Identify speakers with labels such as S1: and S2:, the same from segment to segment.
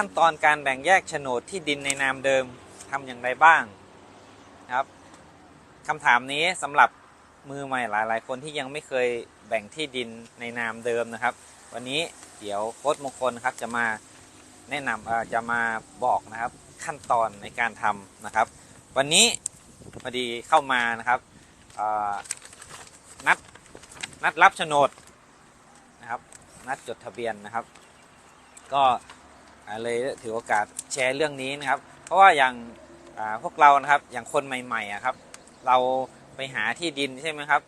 S1: ขั้นตอนการแบ่งแยกโฉนดที่ดินในนามเดิมทำอย่างไรบ้างครับคำถามนี้สำหรับมือใหม่หลาย ๆ คนที่ยังไม่เคยแบ่งที่ดินในนามเดิมนะครับ วันนี้เดี๋ยวโค้ดมงคลครับจะมาแนะนำจะมาบอกนะครับขั้นตอนในการทำนะครับ วันนี้พอดีเข้ามานะครับนัดนัดรับโฉนดนะครับ นัดจดทะเบียนนะครับ ก็ เลยถือโอกาสแชร์เรื่องนี้นะครับ เพราะว่าอย่างพวกเรานะครับอย่างคนใหม่ๆครับ เราไปหาที่ดินใช่ไหมครับ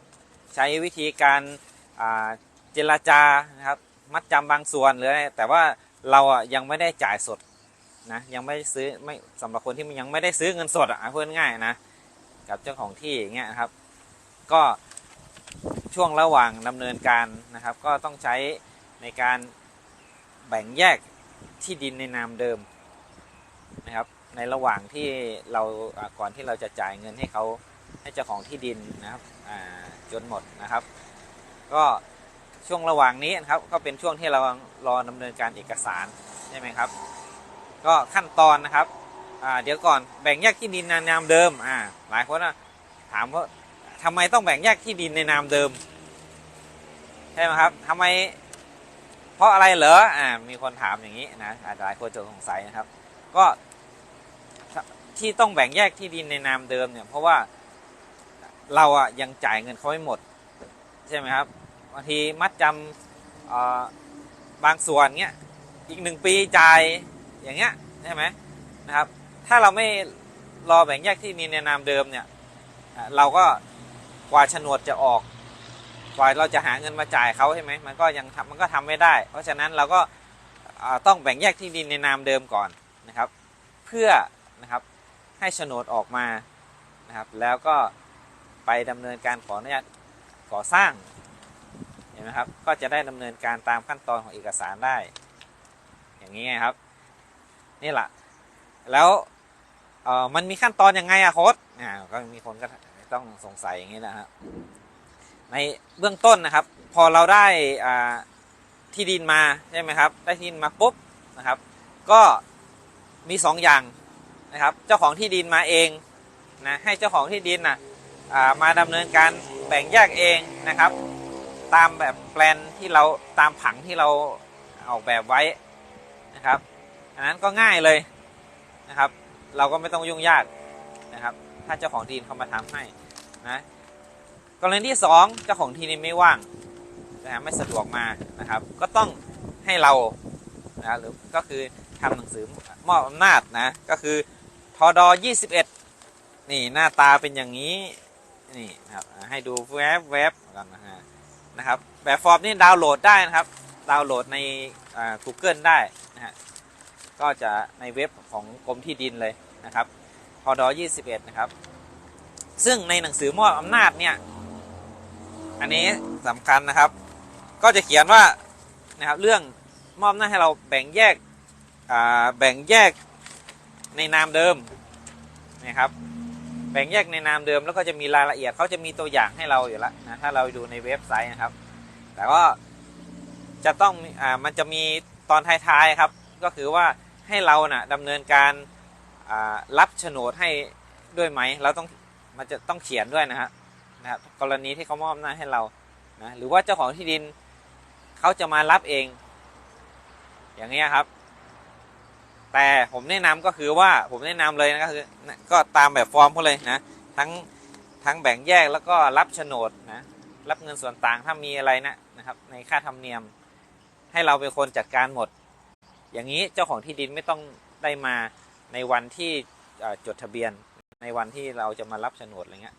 S1: ใช้วิธีการเจรจานะครับ มัดจำบางส่วนหรืออะไรแต่ว่าเราอะยังไม่ได้จ่ายสดนะยังไม่ซื้อไม่สำหรับคนที่มันยังไม่ได้ซื้อเงินสดอะเพื่อนง่ายนะกับเจ้าของที่อย่างเงี้ยครับ ก็ช่วงระหว่างดำเนินการนะครับ ก็ต้องใช้ในการแบ่งแยก ที่ดินในนามเดิมนะครับ ในระหว่างที่เราก่อนที่เราจะจ่ายเงินให้เขาให้เจ้าของที่ดินนะครับจนหมดนะครับ ก็ช่วงระหว่างนี้นะครับ ก็เป็นช่วงที่เรารอดำเนินการเอกสารใช่ไหมครับ ก็ขั้นตอนนะครับเดี๋ยวก่อนแบ่งแยกที่ดินในนามเดิมอ่าหลายคนนะถามว่าทำไมต้องแบ่งแยกที่ดินในนามเดิมใช่ไหมครับทำไม เพราะอะไรเหรออ่ามีคนถามอย่างนี้นะอาจจะหลายคนจะสงสัยนะครับ ก็ที่ต้องแบ่งแยกที่ดินในนามเดิมเนี่ย เพราะว่าเราอะยังจ่ายเงินเขาไม่หมด ใช่ไหมครับบางทีมัดจำอ่อบางส่วนเงี้ยอีกหนึ่งปีจ่ายอย่างเงี้ยใช่ไหมนะครับ ถ้าเราไม่รอแบ่งแยกที่ดินในนามเดิมเนี่ยเราก็กว่าโฉนดจะออก กว่าเราจะหาเงินมาจ่ายเขาใช่ไหมมันก็ยังมันก็ทำไม่ได้ เพราะฉะนั้นเราก็ต้องแบ่งแยกที่ดินในนามเดิมก่อนนะครับ เพื่อนะครับให้โฉนดออกมานะครับ แล้วก็ไปดำเนินการขออนุญาตก่อสร้างเห็นไหมครับก็จะได้ดำเนินการตามขั้นตอนของเอกสารได้ อย่างนี้ไงครับ นี่แหละแล้วมันมีขั้นตอนยังไงอะโค้ดอ่าก็มีคนก็ต้องสงสัยอย่างนี้นะครับ ในเบื้องต้นนะครับ พอเราได้ที่ดินมาใช่ไหมครับ ได้ที่ดินมาปุ๊บนะครับ ก็มีสองอย่างนะครับ เจ้าของที่ดินมาเองนะให้เจ้าของที่ดินนะอ่ามาดำเนินการแบ่งแยกเองนะครับ ตามแบบแปลนที่เราตามผังที่เราออกแบบไว้นะครับ อันนั้นก็ง่ายเลยนะครับ เราก็ไม่ต้องยุ่งยากนะครับ ถ้าเจ้าของที่ดินเขามาทำให้นะ กรณีที่ 2 เจ้าของที่ดินไม่ว่างนะฮะไม่สะดวกมานะครับ ก็ต้องให้เรานะหรือก็คือทำหนังสือมอบอำนาจนะก็คือทอดอ21 นี่หน้าตาเป็นอย่างนี้นี่นะครับให้ดูแวบแวบก่อนนะฮะนะครับแบบฟอร์มนี่ดาวน์โหลดได้นะครับ ดาวน์โหลดในอ่า Google ได้นะฮะก็จะในเว็บของกรมที่ดินเลยนะครับทอดอ21 นะครับ ซึ่งในหนังสือมอบอำนาจเนี่ย อันนี้สำคัญนะครับ ก็จะเขียนว่านะครับเรื่องมอบอำนาให้เราแบ่งแยกแบ่งแยกในนามเดิมนะครับแบ่งแยกในนามเดิมแล้วก็จะมีรายละเอียดเขาจะมีตัวอย่างให้เราอยู่แล้วนะถ้าเราดูในเว็บไซต์นะครับ แต่ก็จะต้องอ่ามันจะมีตอนท้ายๆครับ ก็คือว่าให้เรานะ่ะดำเนินการอ่ารับโฉนดให้ด้วยไหมเราต้องมันจะต้องเขียนด้วยนะฮะ นะครับกรณีที่เขามอบอำนาให้เรานะหรือว่าเจ้าของที่ดินเขาจะมารับเอง อย่างเงี้ยครับ แต่ผมแนะนำก็คือว่าผมแนะนำเลยนะก็คือก็ตามแบบฟอร์มเขาเลยนะทั้งทั้งแบ่งแยกแล้วก็รับโฉนดนะรับเงินส่วนต่างถ้ามีอะไรนะนะครับ ในค่าธรรมเนียม ให้เราเป็นคนจัดการหมด อย่างนี้เจ้าของที่ดินไม่ต้องได้มาในวันที่จดทะเบียนในวันที่เราจะมารับโฉนดอะไรเงี้ย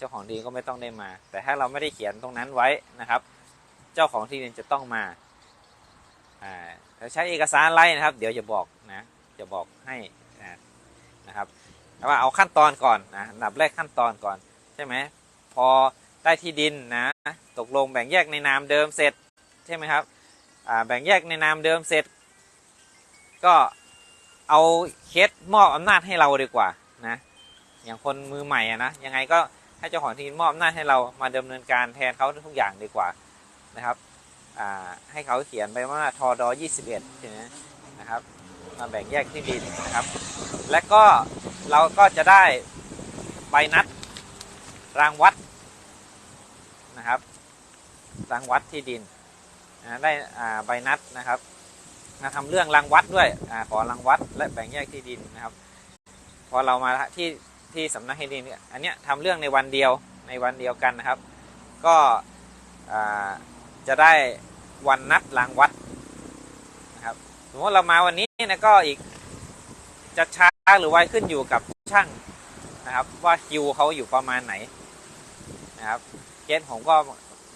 S1: เจ้าของที่ดินก็ไม่ต้องได้มา แต่ถ้าเราไม่ได้เขียนตรงนั้นไว้นะครับ เจ้าของที่ดินจะต้องมาอ่าจะใช้เอกสารอะไรนะครับ เดี๋ยวจะบอกนะจะบอกให้นะครับแต่ว่าเอาขั้นตอนก่อนนะนดับแรกขั้นตอนก่อนใช่ไหมพอได้ที่ดินนะตกลงแบ่งแยกในนามเดิมเสร็จใช่ไหมครับแบ่งแยกในนามเดิมเสร็จ ก็เอาเคสมอบอำนาจให้เราดีกว่านะอย่างคนมือใหม่อะนะยังไงก็ ให้เจ้าของที่ดินมอบอำนาให้เรามาดำเนินการแทนเขาทุกอย่างดีกว่านะครับให้เขาเขียนไปว่าทอดอ21ใช่ไหมนะครับมาแบ่งแยกที่ดินนะครับ และก็เราก็จะได้ใบนัดรางวัดนะครับ รางวัดที่ดินนะได้ใบนัดนะครับมาทำเรื่องรางวัดด้วยอขอรางวัดและแบ่งแยกที่ดินนะครับ พอเรามาที่ ที่สำนักที่ดินเนี่ยอันเนี้ยทำเรื่องในวันเดียวในวันเดียวกันนะครับ ก็จะได้วันนัดรางวัดนะครับสมมติเรามาวันนี้นะก็อีกจะช้าหรือไวขึ้นอยู่กับช่างนะครับ ว่าคิวเขาอยู่ประมาณไหนนะครับเคสผมก็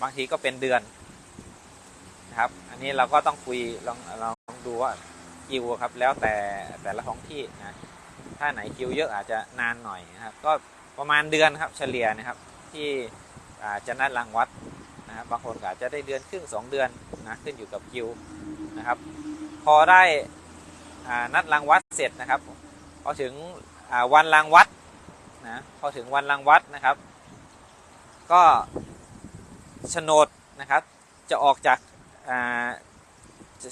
S1: บางทีก็เป็นเดือนนะครับ อันนี้เราก็ต้องคุยลองลองดูว่าคิวครับแล้วแต่แต่ละท้องที่นะ ถ้าไหนคิวเยอะอาจจะนานหน่อยนะครับ ก็ประมาณเดือนครับเฉลี่ยนะครับที่อาจะนัดรางวัดนะครับบางคนอาจจะได้เดือนครึ่งสองเดือนนะขึ้นอยู่กับคิวนะครับ พอได้นัดรางวัดเสร็จนะครับพอถึงวันรางวัดนะพอถึงวันรางวัดนะครับ ก็โฉนดนะครับ จะออกจาก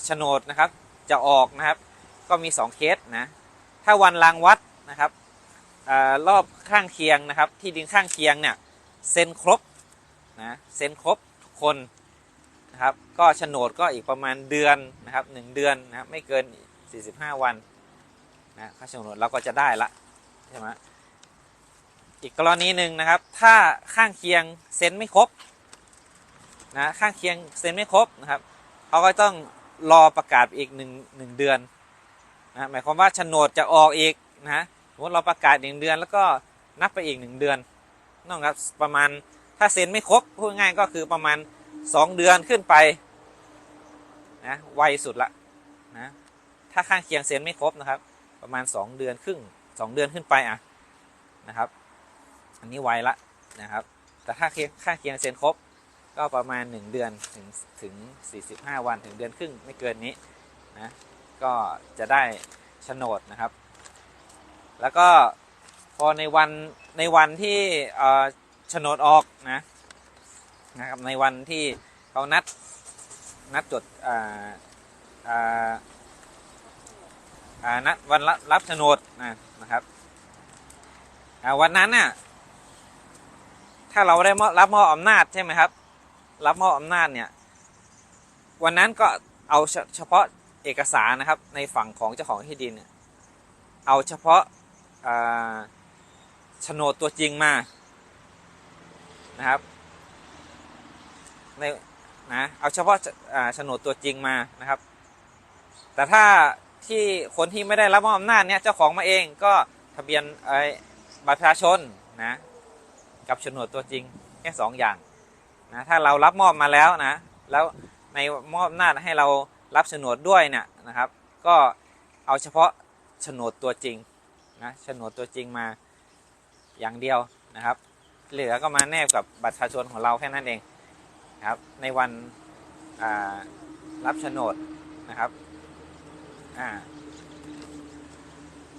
S1: โฉนดนะครับจะออกนะครับ ก็มี 2 เคสนะ ถ้าวันรางวัดนะครับอรอบข้างเคียงนะครับ ที่ดินข้างเคียงเนี่ยเซ็นครบนะเซ็นครบทุกคนนะครับก็โฉนดก็อีกประมาณเดือนนะครับหเดือนนะครับไม่เกิน 45 วันนะค่าโฉนดเราก็จะได้ละใช่ไหมอีกกรณีหนึ่งนะครับ ถ้าข้างเคียงเซ็นไม่ครบนะข้างเคียงเซ็นไม่ครบนะครับเขาก็ต้องรอประกาศอีกหนึ่งหนึ่งเดือน นะหมายความว่าโฉนดจะออกอีกนะสมมติเราประกาศหนึ่งเดือน แล้วก็นับไปอีกหนึ่งเดือนนอกจากประมาณถ้าเซ็นไม่ครบพูดง่ายก็คือประมาณ 2 เดือนขึ้นไปนะไวสุดละนะถ้าข้างเคียงเซ็นไม่ครบนะครับ ประมาณ 2 เดือนครึ่ง 2 เดือนขึ้นไปอะนะครับ อันนี้ไวละนะครับ แต่ถ้าข้างเคียงเซ็นครบก็ประมาณ 1 เดือนถึงถึง45 วันถึงเดือนครึ่งไม่เกินนี้นะ ก็จะได้โฉนดนะครับ แล้วก็พอในวันในวันที่โฉนดออกนะนะครับในวันที่เขานัดนัดจดนัดวันรับโฉนดนะนะครับวันนั้นน่ะถ้าเราได้รับมอบอำนาจใช่ไหมครับ รับมอบอำนาจเนี่ย วันนั้นก็เอาเฉพาะ เอกสารนะครับในฝั่งของเจ้าของที่ดิน เอาเฉพาะโฉนดตัวจริงมานะครับในนะเอาเฉพาะโฉนดตัวจริงมานะครับ แต่ถ้าที่คนที่ไม่ได้รับมอบอำนาจเนี่ยเจ้าของมาเองก็ทะเบียนไอ้บัตรประชาชนนะกับโฉนดตัวจริงแค่สองอย่างนะถ้าเรารับมอบมาแล้วนะแล้วในมอบอำนาจให้เรา รับโฉนดด้วยเนี่ยนะครับ ก็เอาเฉพาะโฉนดตัวจริงนะโฉนดตัวจริงมาอย่างเดียวนะครับ เหลือก็มาแนบกับบัตรประชาชนของเราแค่นั้นเองนะครับในวันรับโฉนดนะครับ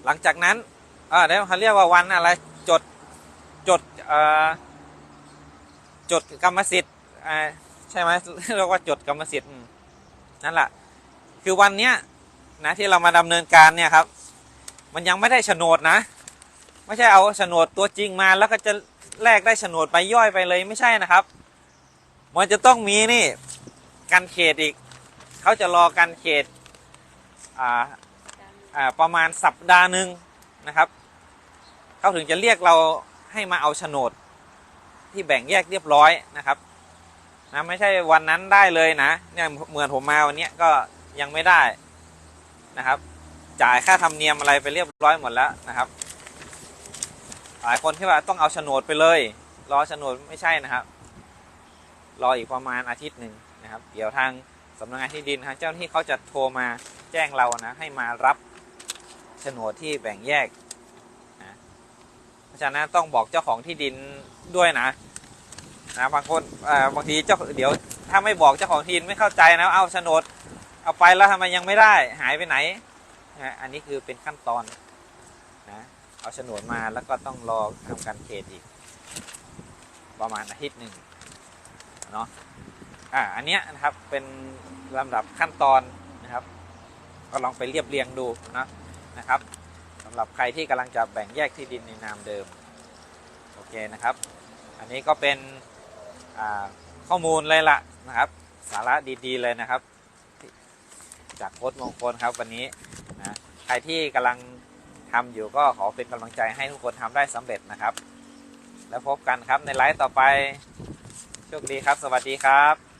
S1: หลังจากนั้นเออเดี๋ยวเขาเรียกว่าวันอะไรจดจดจดกรรมสิทธิ์ใช่ไหมเรียกว่าจดกรรมสิทธิ์นั่นแหละ คือวันเนี้ยนะที่เรามาดำเนินการเนี่ยครับ มันยังไม่ได้โฉนดนะ ไม่ใช่เอาโฉนดตัวจริงมาแล้วก็จะแลกได้โฉนดไปย่อยไปเลยไม่ใช่นะครับ มันจะต้องมีนี่การเขตอีก เขาจะรอการเขตอ่าอ่าประมาณสัปดาห์หนึ่งนะครับเขาถึงจะเรียกเราให้มาเอาโฉนดที่แบ่งแยกเรียบร้อยนะครับนะไม่ใช่วันนั้นได้เลยนะเนี่ยเหมือนผมมาวันนี้ก็ ยังไม่ได้นะครับ จ่ายค่าธรรมเนียมอะไรไปเรียบร้อยหมดแล้วนะครับ หลายคนที่ว่าต้องเอาโฉนดไปเลย รอโฉนดไม่ใช่นะครับ รออีกประมาณอาทิตย์หนึ่งนะครับ เดี๋ยวทางสำนักงานที่ดินทางเจ้าหน้าที่เขาจะโทรมาแจ้งเรานะ ให้มารับโฉนดที่แบ่งแยกนะเพราะฉะนั้นต้องบอกเจ้าของที่ดินด้วยนะนะบางคนบางทีเจ้าเดี๋ยวถ้าไม่บอกเจ้าของที่ดินไม่เข้าใจนะเอาโฉนด เอาไปแล้วทำไมยังไม่ได้หายไปไหนนะอันนี้คือเป็นขั้นตอนนะเอาฉนดมาแล้วก็ต้องรอทำการเขตอีก ประมาณอาทิตย์หนึ่งเนาะอ่าอันเนี้ยนะครับเป็นลำดับขั้นตอนนะครับ ก็ลองไปเรียบเรียงดูนะนะครับสำหรับใครที่กำลังจะแบ่งแยกที่ดินในนามเดิมโอเคนะครับ อันนี้ก็เป็นข้อมูลเลยละนะครับ สาระดีๆเลยนะครับ จากโค้ดมงคลครับวันนี้นะใครที่กำลังทำอยู่ก็ขอเป็นกำลังใจให้ทุกคนทำได้สำเร็จนะครับ แล้วพบกันครับในไลฟ์ต่อไปโชคดีครับ สวัสดีครับ